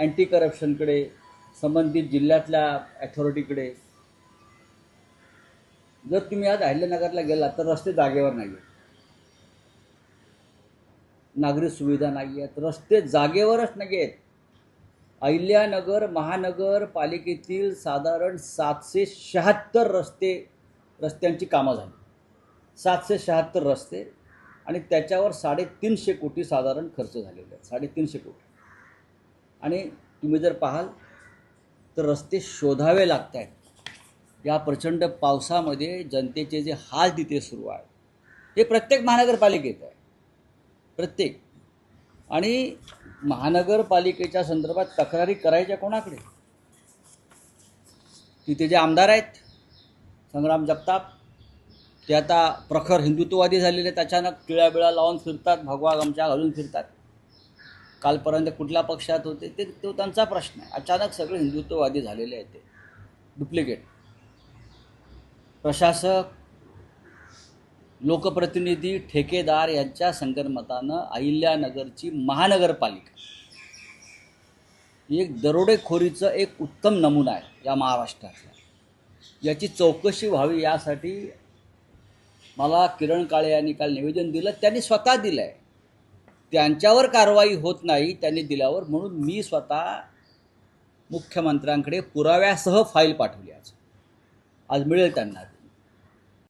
Anti करप्शनकडे संबंधित जिल्ह्यातल्या ॲथॉरिटीकडे जर तुम्ही आज अहिल्यानगरला गेला तर रस्ते जागेवर नाही आहेत नागरी सुविधा नाही आहेत रस्ते जागेवरच नाही आहेत अहिल्यानगर महानगर पालिकेतील साधारण सातशे शहात्तर रस्ते रस्त्यांची कामं झाली. सातशे शहात्तर रस्ते आणि त्याच्यावर साडेतीनशे कोटी साधारण खर्च झालेले आहेत. साडेतीनशे कोटी. आणि तुम्ही जर पाहाल तर रस्ते शोधावे लागत आहेत या प्रचंड पावसामध्ये जनतेचे जे हाल तिथे सुरू आहे हे प्रत्येक महानगरपालिकेत आहे. प्रत्येक. आणि महानगरपालिकेच्या संदर्भात तक्रारी करायच्या कोणाकडे? तिथे जे आमदार आहेत संग्राम जगताप ते आता प्रखर हिंदुत्ववादी झालेले आहेत अचानक टिळाबिळा लावून फिरतात भगवा गमच्या घालून फिरतात. कालपर्यंत कुठल्या पक्षात होते ते तो त्यांचा प्रश्न आहे. अचानक सगळे हिंदुत्ववादी झालेले आहेत ते. डुप्लिकेट प्रशासक लोकप्रतिनिधी ठेकेदार यांच्या संगनमतानं अहिल्यानगरची महानगरपालिका. एक दरोडेखोरीचं एक उत्तम नमुना आहे या महाराष्ट्रातला. याची चौकशी व्हावी यासाठी मला किरण काळे यांनी काल निवेदन दिलं. त्यांनी स्वतः दिलं आहे त्यांच्यावर कारवाई होत नाही त्यांनी दिल्यावर म्हणून मी स्वतः मुख्यमंत्र्यांकडे पुराव्यासह फाईल पाठवली आज. आज मिळेल त्यांना